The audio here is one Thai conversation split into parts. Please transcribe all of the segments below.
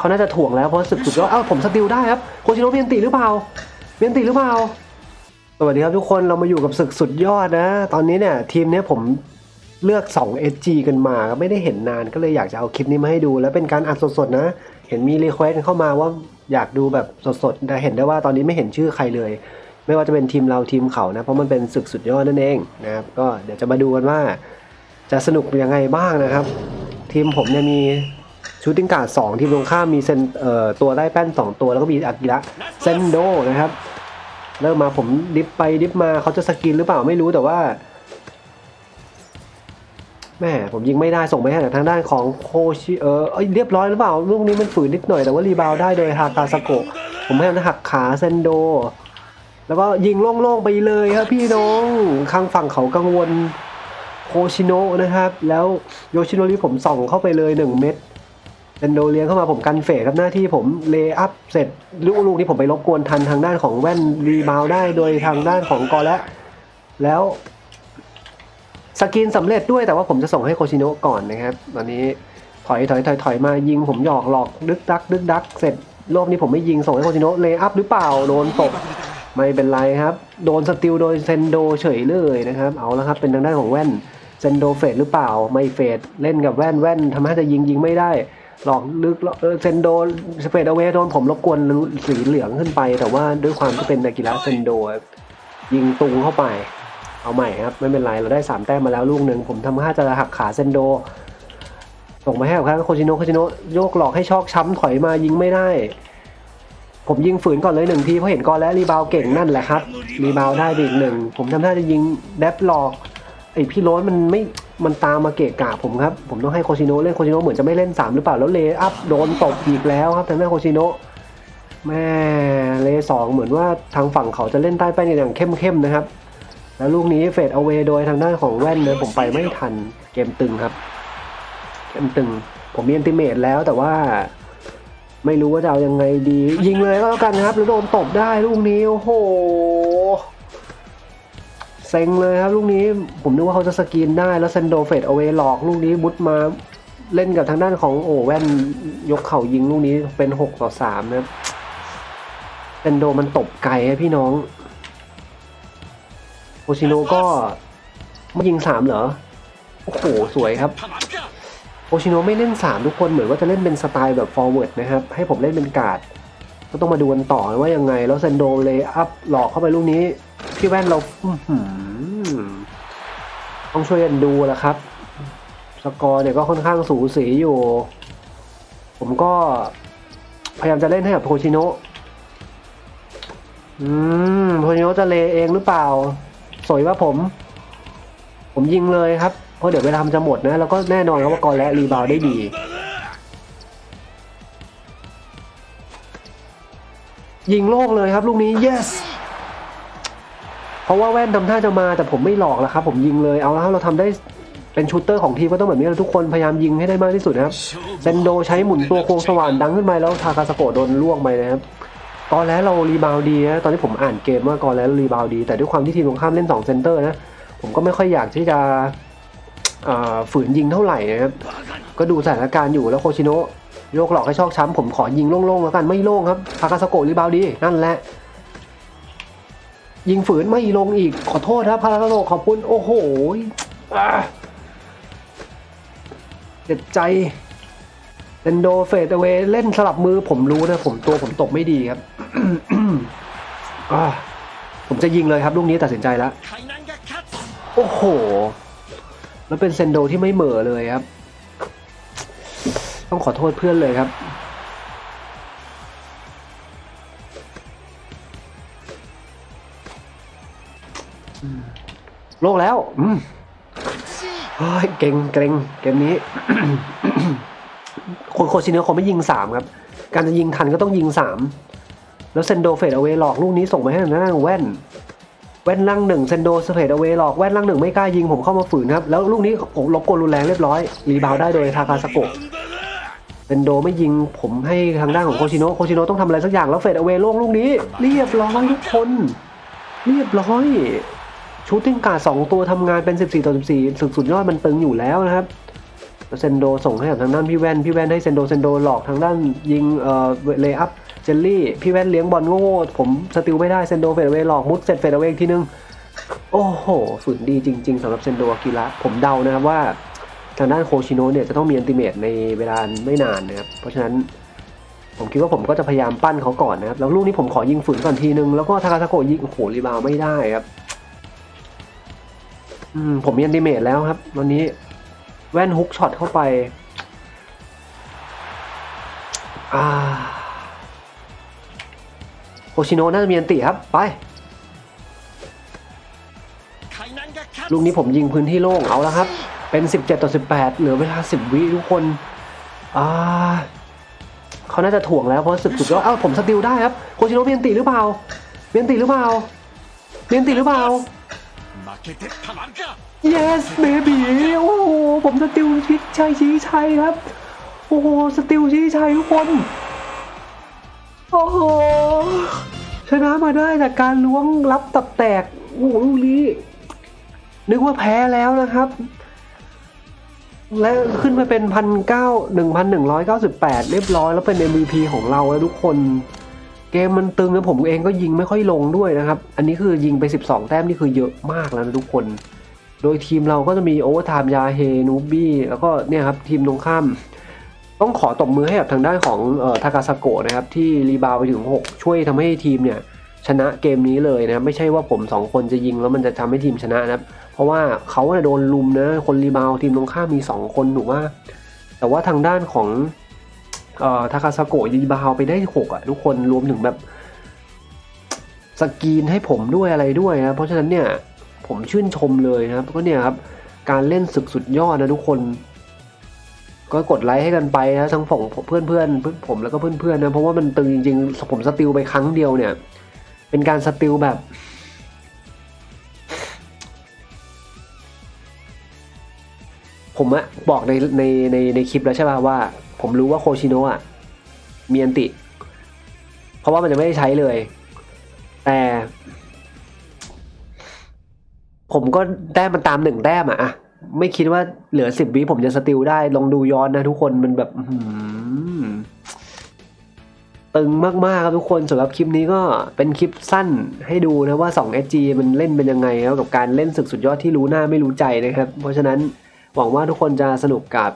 เขาน่าจะถ่วงแล้วเพราะสึกสุดยอดเอ้าผมสติลได้ครับโคชิโนะเมียนติหรือเปล่าเมียนติหรือเปล่าสวัสดีครับทุกคนเรามาอยู่กับศึกสุดยอดนะ ตอนนี้เนี่ยทีมเนี้ยผมเลือก 2 SG กันมาก็ไม่ได้เห็นนานก็เลยอยากจะเอาคลิปนี้มาให้ดู แล้วเป็นการอัดสดๆนะ เห็นมีรีเควสเข้ามาว่าอยากดูแบบสดๆแต่เห็นได้ว่าตอนนี้ไม่เห็นชื่อใครเลย ไม่ว่าจะเป็นทีมเราทีมเขานะเพราะมันเป็นศึกสุดยอดนั่นเองนะครับก็เดี๋ยวจะมาดูกันว่า จะสนุกยังไงบ้างนะครับ ทีมผมเนี่ยมี ชูตติ้งการ์ดสองทีมตรงข้ามมีเซนเอ่อตัวได้แป้นสองตัวแล้วก็มีอากิระเซนโดนะครับเริ่มมาผมดิฟไปดิฟมาเขาจะสกินหรือเปล่าไม่รู้แต่ว่าแม่ผมยิงไม่ได้ส่งไปให้แต่ทางด้านของโคชิเออเอ้ยเรียบร้อยหรือเปล่าลูกนี้มันฝืนนิดหน่อยแต่ว่ารีบาวด์ได้โดยฮากาสโกะผมพยายามจะหักขาเซนโด แล้วก็ยิงโล่งๆไปเลยครับพี่น้องข้างฝั่งเขากังวลโคชิโนะนะครับ แล้วโยชิโนริผมส่องเข้าไปเลยหนึ่งเม็ด เซนโดเลี้ยงเข้ามาผมกันเฟดครับหน้าที่ผมเลย์อัพเสร็จลูกลูกนี้ผมไปรบกวนทันทางด้านของแว่นรีบาวได้โดยทางด้านของกอและ แล้วสกินสำเร็จด้วยแต่ว่าผมจะส่งให้โคชิโนะก่อนนะครับ ตอนนี้ถอยถอยถอยถอยมายิงผมหยอกหลอกดึกดัก ดึกดัก เสร็จรอบนี้ผมไม่ยิงส่งให้โคชิโนะเลย์อัพหรือเปล่าโดนตกไม่เป็นไรครับ โดนสติลโดยเซนโดเฉยเลยนะครับเอาละครับเป็นทางด้านของแว่นเซนโดเฟดหรือเปล่าไม่เฟดเล่นกับแว่นแว่นทำให้จะยิงยิงไม่ได้ หลอกลึกเออเซนโดสเฟดเอาไว้โดนผมรบกวนสีเหลืองขึ้นไป แต่ว่าด้วยความที่เป็นนากิระเซนโดยิงตุงเข้าไป เอาใหม่ครับ ไม่เป็นไร เราได้สามแต้มมาแล้วลูกหนึ่งผมทำท่าจะหักขาเซนโด ส่งมาให้กับโคชิโนโคชิโนโยกหลอกให้ชอกช้ำถอยมายิงไม่ได้ ผมยิงฝืนก่อนเลยหนึ่งทีเพราะเห็นกอและรีบาวเก่งนั่นแหละครับ รีบาวได้อีกหนึ่งผมทำท่าจะยิงแดบหลอกไอพี่โรสมันไม่ มันตามมาเกะกะผมครับ ผมต้องให้โคชิโนะเล่นโคชิโนะเหมือนจะไม่เล่นสามหรือเปล่า แล้วเลอัพโดนตบอีกแล้วครับทางด้านโคชิโนะแม่เลสองเหมือนว่าทางฝั่งเขาจะเล่นใต้แป้นอย่างเข้มๆนะครับ แล้วลูกนี้เฟดเอาเวโดยทางด้านของแว่นเนี่ยผมไปไม่ทันเกมตึงครับ เกมตึง ผมมีอันติเมตแล้วแต่ว่าไม่รู้ว่าจะเอายังไงดี ยิงเลยก็แล้วกันครับ แล้วโดนตบได้ลูกนี้โอ้โห เซ็งเลยครับลูกนี้ผมนึกว่าเขาจะสกรีนได้แล้วเซนโดเฟดเอาไว้หลอกลูกนี้บุตมาเล่นกับทางด้านของโอแว่นยกเข่ายิงลูกนี้เป็นหกต่อสามนะครับเซนโดมันตบไกลครับพี่น้องโอชิโนก็ไม่ยิงสามเหรอโอ้โหสวยครับโอชิโนไม่เล่น3ทุกคนเหมือนว่าจะเล่นเป็นสไตล์แบบ forward นะครับให้ผมเล่นเป็นการ์ดก็ต้องมาดูกันต่อว่ายังไง แล้วเซนโดเลยอัพหลอกเข้าไปลูกนี้ พี่แว่นเราต้องช่วยกันดูแหละครับ สกอร์เนี่ยก็ค่อนข้างสูสีอยู่ ผมก็พยายามจะเล่นให้กับโคชิโนะอืมโคชิโนะจะเลเองหรือเปล่า สวยว่าผม ผมยิงเลยครับ เพราะเดี๋ยวเวลามันจะหมดนะ แล้วก็แน่นอนครับว่ากอและรีบาวได้ดี ยิงโลกเลยครับลูกนี้ yes ราะว่าแว่นทำท่าจะมาแต่ผมไม่หลอกแล้วครับผมยิงเลยเอาแล้วเราทำได้เป็นชูตเตอร์ของทีมก็ต้องแบบนี้ทุกคนพยายามยิงให้ได้มากที่สุดนะครับเซนโดใช้หมุนตัวโค้งสว่านดังขึ้นไปแล้วทากาสโกโดนล่วงไปนะครับกอนแล้วเรารีบาวดีนะตอนที่ผมอ่านเกมว่าก่อนแล้วรีบาวดี แต่ด้วยความที่ทีมตรงข้ามเล่น2เซนเตอร์นะผมก็ไม่ค่อยอยากที่จะฝืนยิงเท่าไหร่นะครับก็ดูสถานการณ์อยู่แล้วโคชิโนะโยกหลอกให้ชอกช้ำผมขอยิงโล่งๆแล้วกันไม่โล่งครับทากาสโกรีบาวดีนั่นแหละ ยิงฝืนไม่ลงอีกขอโทษครับพาราโกะขอบคุณโอ้โหเจ็บใจเซนโดเฟดเวเล่นสลับมือผมรู้นะ ผมตัวผมตกไม่ดีครับ ผมจะยิงเลยครับลูกนี้ตัดสินใจแล้ว โอ้โห แล้วเป็นเซนโดที่ไม่เหม่อเลยครับ ต้องขอโทษเพื่อนเลยครับ โลกแล้ว อืมเฮ้ยเก่งเก่งเกมนี้ คนโคชิเนอร์คงไม่ยิงสามครับ การจะยิงทันก็ต้องยิงสามแล้วเซนโดเฟดเอาไว้หลอกลูกนี้ส่งไปให้ทางด้านของแว่น แว่นล่างหนึ่งเซนโดสเปดเอาไว้หลอกแว่นล่างหนึ่งไม่กล้ายิงผมเข้ามาฝืนครับ แล้วลูกนี้ผมลบกวนรุนแรงเรียบร้อย รีบาวได้โดยทากาสโกะเซนโดไม่ยิงผมให้ทางด้านของโคชิโนะโคชิโนะต้องทำอะไรสักอย่างแล้วเฟดเอาไว้โล่งลูกนี้ เรียบร้อยทุกคน เรียบร้อย ชูตติ้งการ์ดสองตัวทำงานเป็น 14 ต่อ 14 สุดสุดยอดมันตึงอยู่แล้วนะครับเซนโดส่งให้กับทางด้านพี่แว่น พี่แว่นให้เซนโดเซนโดหลอกทางด้านยิงเอ่อเลย์อัพเจลลี่ พี่แว่นเลี้ยงบอลโง่ๆผมสติลไม่ได้เซนโดเฟดเอาไว้หลอกมุดเสร็จเฟดเอาไว้อีกทีนึง โอ้โหฝืนดีจริง ๆสำหรับเซนโดอากิระผมเดานะครับว่าทางด้านโคชิโนะเนี่ยจะต้องมีอันติเมตในเวลาไม่นานนะครับเพราะฉะนั้นผมคิดว่าผมก็จะพยายามปั้นเขาก่อนนะครับแล้วลูกนี้ผมขอยิงฝืนก่อนทีนึงแล้วก็ทากาซาโกะยิงโอ้โหรีบาวไม่ได้ครับ ผมมีอันดิเมตแล้วครับตอนนี้ แว่นฮุกช็อตเข้าไปโฮชิโนะน่าจะมีอันติครับ ไป ลูกนี้ผมยิงพื้นที่โล่งเอาแล้วครับ เป็น 17 ต่อ 18 เหลือเวลา 10 วิทุกคนอ่าเขาน่าจะถ่วงแล้วเพราะสึกจุดแล้วอ้าผมสติลได้ครับโคชิโนะเบียนติหรือเปล่าเบียนติหรือเปล่าเบียนติหรือเปล่า yes baby โอ้โหผมสติลชี้ชัยชี้ชัยครับ โอ้โหสติลชี้ชัยทุกคน โอ้โหชนะมาได้จากการล้วงรับตับแตก โอ้โหลูกนี้นึกว่าแพ้แล้วนะครับ และขึ้นมาเป็นพันเก้าหนึ่งพันหนึ่งร้อยเก้าสิบแปดเรียบร้อยแล้วเป็น MVP ของเราแล้วทุกคน เกมมันตึงแล้วผมเองก็ยิงไม่ค่อยลงด้วยนะครับ อันนี้คือยิงไป 12 แต้มนี่คือเยอะมากแล้วนะทุกคน โดยทีมเราก็จะมีโอเวอร์ไทม์ยาเฮนูบี้แล้วก็เนี่ยครับทีมตรงข้าม ต้องขอตบมือให้กับทางด้านของออทากาซาโกะนะครับ ที่รีบาวไปถึง 6 ช่วยทำให้ทีมเนี่ยชนะเกมนี้เลยนะไม่ใช่ว่าผม 2 คนจะยิงแล้วมันจะทำให้ทีมชนะนะครับ เพราะว่าเขาเนี่ยโดนลุมนะคนรีบาวทีมตรงข้ามมี 2 คนถูกว่า แต่ว่าทางด้านของ เอ่อทากาซาโกะรีบาวไปได้6อะทุกคนรวมถึงแบบสกรีนให้ผมด้วยอะไรด้วยนะเพราะฉะนั้นเนี่ยผมชื่นชมเลยนะครับก็เนี่ยครับการเล่นศึกสุดยอดนะทุกคน ก็กดไลค์ให้กันไปนะทั้งฝั่งเพื่อนเพื่อนผมแล้วก็เพื่อนเพื่อนนะเพราะว่ามันตึงจริงๆผมสติลไปครั้งเดียวเนี่ย เป็นการสติลแบบผมอะบอกในในในในคลิปแล้วใช่ป่ะว่า ผมรู้ว่าโคชิโนะอะมีอันติ เพราะว่ามันจะไม่ได้ใช้เลย แต่ ผมก็แต้มมันตามหนึ่งแต้มอะอะไม่คิดว่าเหลือสิบวิผมจะสติลได้ ลองดูย้อนนะทุกคนมันแบบตึงมากๆครับทุกคนสำหรับคลิปนี้ก็เป็นคลิปสั้นให้ดูนะว่า 2 SG มันเล่นเป็นยังไงแล้วกับการเล่นศึกสุดยอดที่รู้หน้าไม่รู้ใจนะครับ เพราะฉะนั้นหวังว่าทุกคนจะสนุกกับ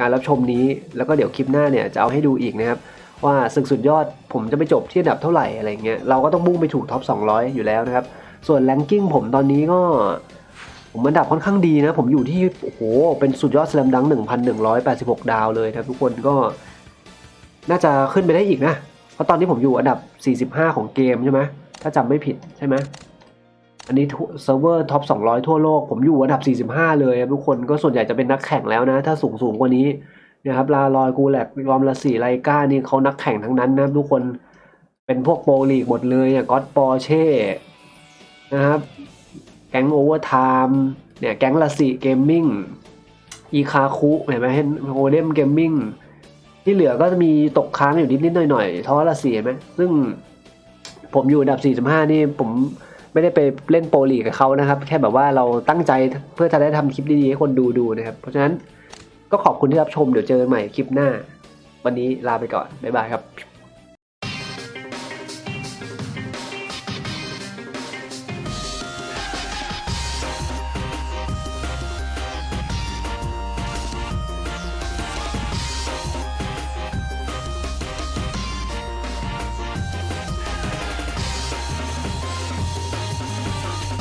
การรับชมนี้ แล้วก็เดี๋ยวคลิปหน้าเนี่ยจะเอาให้ดูอีกนะครับว่าศึกสุดยอดผมจะไปจบที่อันดับเท่าไหร่อะไรเงี้ยเราก็ต้องมุ่งไปถูกท็อป 200 อยู่แล้วนะครับ ส่วนแรงกิ้งผมตอนนี้ก็ผมอันดับค่อนข้างดีนะ ผมอยู่ที่โอ้โหเป็นสุดยอดสแลมดัง 1,186 ดาวเลยนะครับทุกคนก็น่าจะขึ้นไปได้อีกนะ เพราะตอนนี้ผมอยู่อันดับ 45 ของเกมใช่ไหมถ้าจำไม่ผิดใช่ไหม อันนี้เซิร์ฟเวอร์ท็อป 200 ทั่วโลก ผมอยู่อันดับ 45 เลย ทุกคนก็ส่วนใหญ่จะเป็นนักแข่งแล้วนะ ถ้าสูงสูงกว่านี้นะครับลาลอยกูแลกรอมละสีไลก้านี่เขานักแข่งทั้งนั้นนะทุกคนเป็นพวกโปรลีกหมดเลยอะก็อตปอร์เช่นะครับ แก๊งโอเวอร์ไทม์เนี่ยแก๊งลาสิเกมมิ่งอีคาคุเห็นไหมเห็นโอเดมเกมมิ่งที่เหลือก็จะมีตกค้างอยู่นิดๆหน่อยๆทอลาสิเห็นไหมซึ่งผมอยู่อันดับ 45 นี่ผม ไม่ได้ไปเล่นโปรลีกกับเขานะครับ แค่แบบว่าเราตั้งใจเพื่อจะได้ทำคลิปดีๆให้คนดูดูนะครับ เพราะฉะนั้นก็ขอบคุณที่รับชมเดี๋ยวเจอกันใหม่คลิปหน้า วันนี้ลาไปก่อนบ๊ายบายครับ